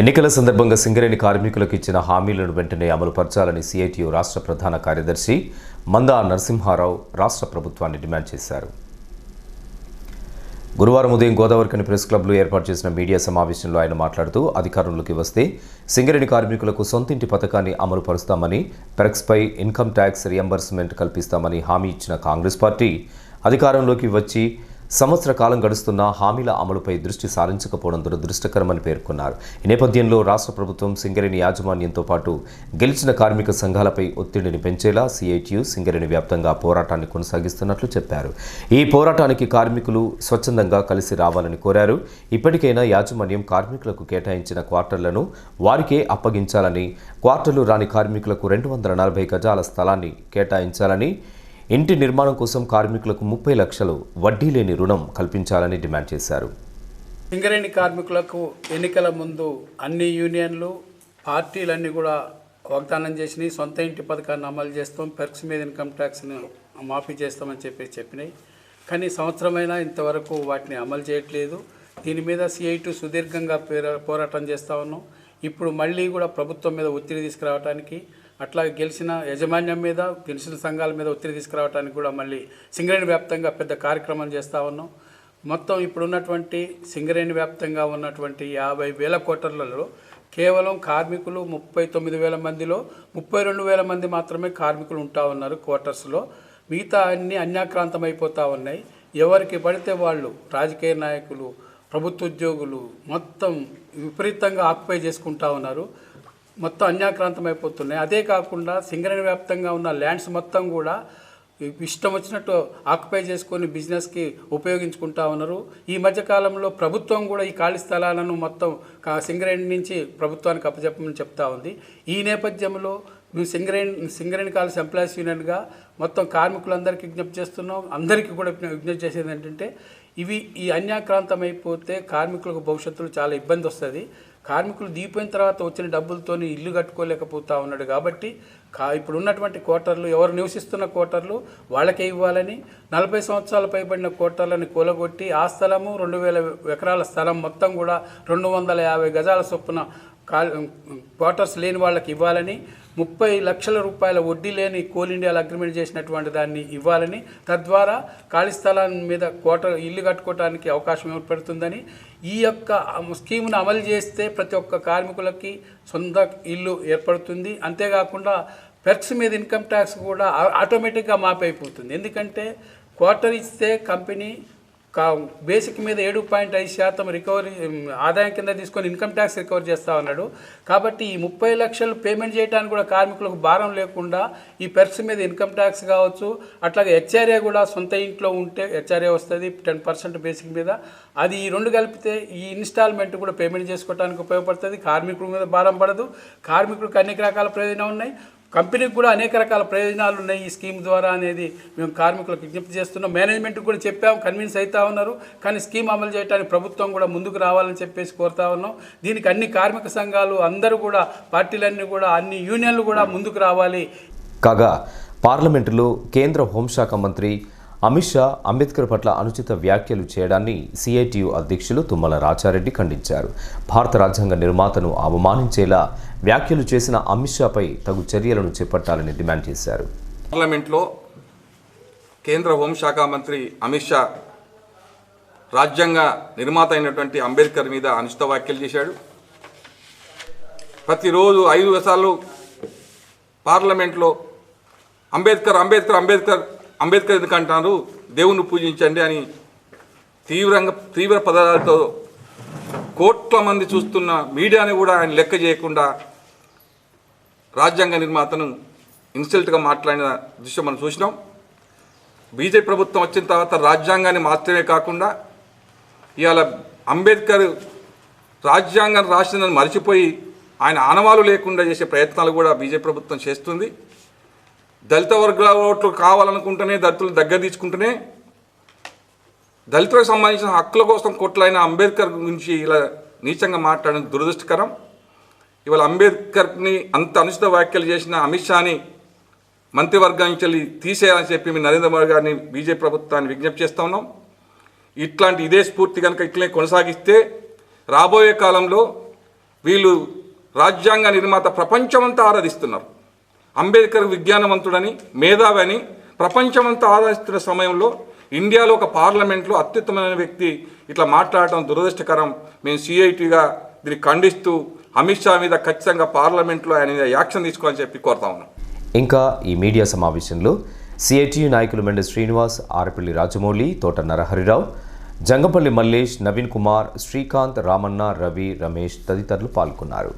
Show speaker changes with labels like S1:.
S1: ఎన్నికల సందర్భంగా సింగరేణి కార్మికులకు ఇచ్చిన హామీలను వెంటనే అమలుపరచాలని సిఐటియు రాష్ట్ర ప్రధాన కార్యదర్శి మందా నరసింహారావు రాష్ట్ర ప్రభుత్వాన్ని డిమాండ్ చేశారు. గురువారం ఉదయం గోదావరికని ప్రెస్ క్లబ్లో ఏర్పాటు చేసిన మీడియా సమావేశంలో ఆయన మాట్లాడుతూ అధికారంలోకి వస్తే సింగరేణి కార్మికులకు సొంతింటి పథకాన్ని అమలు పరుస్తామని పెరక్స్పై ఇన్కమ్ ట్యాక్స్ రియంబర్స్మెంట్ కల్పిస్తామని హామీ ఇచ్చిన కాంగ్రెస్ పార్టీ అధికారంలోకి వచ్చి సంవత్సర కాలం గడుస్తున్న హామీల అమలుపై దృష్టి సారించకపోవడం దురదృష్టకరమని పేర్కొన్నారు. ఈ నేపథ్యంలో రాష్ట్ర ప్రభుత్వం సింగరేణి యాజమాన్యంతో పాటు గెలిచిన కార్మిక సంఘాలపై ఒత్తిడిని పెంచేలా సిఐటియు సింగరేణి వ్యాప్తంగా పోరాటాన్ని కొనసాగిస్తున్నట్లు చెప్పారు. ఈ పోరాటానికి కార్మికులు స్వచ్ఛందంగా కలిసి రావాలని కోరారు. ఇప్పటికైనా యాజమాన్యం కార్మికులకు కేటాయించిన క్వార్టర్లను వారికే అప్పగించాలని క్వార్టర్లు రాని కార్మికులకు రెండు వందల నలభై గజాల స్థలాన్ని కేటాయించాలని ఇంటి నిర్మాణం కోసం కార్మికులకు ముప్పై లక్షలు వడ్డీ లేని రుణం కల్పించాలని డిమాండ్ చేశారు.
S2: సింగరేణి కార్మికులకు ఎన్నికల ముందు అన్ని యూనియన్లు పార్టీలన్నీ కూడా వాగ్దానం చేసినాయి సొంత ఇంటి పథకాన్ని అమలు చేస్తాం పెర్క్స్ మీద ఇన్కమ్ ట్యాక్స్ని మాఫీ చేస్తామని చెప్పి చెప్పినాయి. కానీ సంవత్సరమైనా ఇంతవరకు వాటిని అమలు చేయట్లేదు. దీని మీద సిఐటు సుదీర్ఘంగా పేర- పోరాటం చేస్తూ ఉన్నాం. ఇప్పుడు మళ్ళీ కూడా ప్రభుత్వం మీద ఒత్తిడి తీసుకురావడానికి అట్లాగే గెలిచిన యాజమాన్యం మీద గెలిచిన సంఘాల మీద ఒత్తిడి తీసుకురావడానికి కూడా మళ్ళీ సింగరేణి వ్యాప్తంగా పెద్ద కార్యక్రమం చేస్తూ ఉన్నాం. మొత్తం ఇప్పుడున్నటువంటి సింగరేణి వ్యాప్తంగా ఉన్నటువంటి యాభై వేల కోటర్లలో కేవలం కార్మికులు ముప్పై తొమ్మిది వేల మందిలో ముప్పై రెండు వేల మంది మాత్రమే కార్మికులు ఉంటా ఉన్నారు క్వార్టర్స్లో. మిగతా అన్ని అన్యాక్రాంతం అయిపోతూ ఉన్నాయి. ఎవరికి పడితే వాళ్ళు రాజకీయ నాయకులు ప్రభుత్వ ఉద్యోగులు మొత్తం విపరీతంగా ఆక్యుపై చేసుకుంటా ఉన్నారు. మొత్తం అన్యాక్రాంతం అయిపోతున్నాయి అదే కాకుండా సింగరేణి వ్యాప్తంగా ఉన్న ల్యాండ్స్ మొత్తం కూడా ఇష్టం వచ్చినట్టు ఆక్యుపై చేసుకొని బిజినెస్కి ఉపయోగించుకుంటా ఉన్నారు. ఈ మధ్యకాలంలో ప్రభుత్వం కూడా ఈ ఖాళీ స్థలాలను మొత్తం కా- సింగరేణి నుంచి ప్రభుత్వానికి అప్పచెప్పమని చెప్తా ఉంది. ఈ నేపథ్యంలో మేము సింగరేణి సింగరేణి కాలేజ్ ఎంప్లాయీస్ యూనియన్గా మొత్తం కార్మికులందరికీ విజ్ఞప్తి చేస్తున్నాం. అందరికీ కూడా విజ్ఞప్తి చేసేది ఏంటంటే ఇవి ఈ అన్యాక్రాంతం అయిపోతే కార్మికులకు భవిష్యత్తులో చాలా ఇబ్బంది వస్తుంది. కార్మికులు దిగిపోయిన తర్వాత వచ్చిన డబ్బులతోని ఇల్లు కట్టుకోలేకపోతా ఉన్నాడు కాబట్టి కా ఇప్పుడు ఉన్నటువంటి కోటర్లు ఎవరు నివసిస్తున్న కోటర్లు వాళ్ళకే ఇవ్వాలని నలభై సంవత్సరాలు పైబడిన క్వార్టర్లను కూలగొట్టి ఆ స్థలము రెండు వేల ఎకరాల స్థలం మొత్తం కూడా రెండు వందల యాభై గజాల చొప్పున క్వార్టర్స్ లేని వాళ్ళకి ఇవ్వాలని ముప్పై లక్షల రూపాయల వడ్డీ లేని కోల్ ఇండియాలో అగ్రిమెంట్ చేసినటువంటి దాన్ని ఇవ్వాలని తద్వారా ఖాళీ స్థలం మీద క్వార్టర్ ఇల్లు కట్టుకోవడానికి అవకాశం ఏర్పడుతుందని ఈ యొక్క స్కీమ్ను అమలు చేస్తే ప్రతి ఒక్క కార్మికులకి సొంత ఇల్లు ఏర్పడుతుంది. అంతేకాకుండా పెర్క్స్ మీద ఇన్కమ్ ట్యాక్స్ కూడా ఆటోమేటిక్గా మాపైపోతుంది. ఎందుకంటే క్వార్టర్ ఇస్తే కంపెనీ కా బేసిక్ మీద ఏడు పాయింట్ ఐదు శాతం రికవరీ ఆదాయం కింద తీసుకొని ఇన్కమ్ ట్యాక్స్ రికవర్ చేస్తా ఉన్నాడు. కాబట్టి ఈ ముప్పై లక్షలు పేమెంట్ చేయడానికి కూడా కార్మికులకు భారం లేకుండా ఈ పెర్స్ మీద ఇన్కమ్ ట్యాక్స్ కావచ్చు అట్లాగే హెచ్ఆర్ఏ కూడా సొంత ఇంట్లో ఉంటే హెచ్ఆర్ఏ వస్తుంది టెన్ పర్సెంట్ బేసిక్ మీద. అది ఈ రెండు కలిపితే ఈ ఇన్స్టాల్మెంట్ కూడా పేమెంట్ చేసుకోవడానికి ఉపయోగపడుతుంది. కార్మికుల మీద భారం పడదు. కార్మికులకు అనేక రకాల ప్రయోజనాలు ఉన్నాయి. కంపెనీకి కూడా అనేక రకాల ప్రయోజనాలు ఉన్నాయి ఈ స్కీమ్ ద్వారా అనేది మేము కార్మికులకు విజ్ఞప్తి చేస్తున్నాం. మేనేజ్మెంట్కి కూడా చెప్పాము కన్విన్స్ అవుతా ఉన్నారు. కానీ స్కీమ్ అమలు చేయడానికి ప్రభుత్వం కూడా ముందుకు రావాలని చెప్పేసి కోరుతా ఉన్నాం. దీనికి అన్ని కార్మిక సంఘాలు అందరూ కూడా పార్టీలన్నీ కూడా అన్ని యూనియన్లు కూడా ముందుకు రావాలి.
S1: కాగా పార్లమెంటులో కేంద్ర హోంశాఖ మంత్రి అమిత్ షా అంబేద్కర్ పట్ల అనుచిత వ్యాఖ్యలు చేయడాన్ని సిఐటియు అధ్యక్షులు తుమ్మల రాజారెడ్డి ఖండించారు. భారత రాజ్యాంగ నిర్మాతను అవమానించేలా వ్యాఖ్యలు చేసిన అమిత్ షాపై తగు చర్యలను చేపట్టాలని డిమాండ్ చేశారు.
S3: పార్లమెంట్లో కేంద్ర హోంశాఖ మంత్రి అమిత్ షా రాజ్యాంగ నిర్మాత అయినటువంటి అంబేద్కర్ మీద అనుచిత వ్యాఖ్యలు చేశాడు. ప్రతిరోజు ఐదు సార్లు పార్లమెంట్లో అంబేద్కర్ అంబేద్కర్ అంబేద్కర్ అంబేద్కర్ ఎందుకంటున్నారు దేవుణ్ణి పూజించండి అని తీవ్రంగా తీవ్ర పదాలతో కోట్ల మంది చూస్తున్న మీడియాని కూడా ఆయన లెక్క చేయకుండా రాజ్యాంగ నిర్మాతను ఇన్సల్ట్గా మాట్లాడిన దృశ్యం మనం చూసినాం. బీజేపీ ప్రభుత్వం వచ్చిన తర్వాత రాజ్యాంగాన్ని మాత్రమే కాకుండా ఇవాళ అంబేద్కర్ రాజ్యాంగం రాసిందని మర్చిపోయి ఆయన ఆనవాలు లేకుండా చేసే ప్రయత్నాలు కూడా బీజేపీ ప్రభుత్వం చేస్తుంది. దళిత వర్గాల ఓట్లు కావాలనుకుంటేనే దళితులు దగ్గర తీసుకుంటేనే దళితులకు సంబంధించిన హక్కుల కోసం కొట్లైన అంబేద్కర్ గురించి ఇలా నీచంగా మాట్లాడడం దురదృష్టకరం. ఇవాళ అంబేద్కర్ని అంత అనుచిత వ్యాఖ్యలు చేసిన అమిత్ షాని మంత్రివర్గం నుంచి వెళ్ళి తీసేయాలని చెప్పి మీ నరేంద్ర మోడీ గారిని బీజేపీ ప్రభుత్వాన్ని విజ్ఞప్తి చేస్తా ఉన్నాం. ఇట్లాంటి ఇదే స్ఫూర్తి కనుక ఇట్లనే కొనసాగిస్తే రాబోయే కాలంలో వీళ్ళు రాజ్యాంగ నిర్మాత ప్రపంచమంతా ఆరాధిస్తున్నారు. అంబేద్కర్ విజ్ఞానవంతుడని మేధావి అని ప్రపంచమంతా ఆరాధిస్తున్న సమయంలో ఇండియాలో ఒక పార్లమెంట్లో అత్యుత్తమైన వ్యక్తి ఇట్లా మాట్లాడటం దురదృష్టకరం. మేము సిఐటిగా దీన్ని ఖండిస్తూ అమిత్ షా మీద ఖచ్చితంగా పార్లమెంట్లో ఆయన మీద యాక్షన్ తీసుకోవాలని చెప్పి కోరుతా ఉన్నాం.
S1: ఇంకా ఈ మీడియా సమావేశంలో సిఐటియు నాయకులు మెండ శ్రీనివాస్ ఆరపల్లి రాజమౌళి తోట నరహరిరావు జంగపల్లి మల్లేష్ నవీన్ కుమార్ శ్రీకాంత్ రామన్న రవి రమేష్ తదితరులు పాల్గొన్నారు.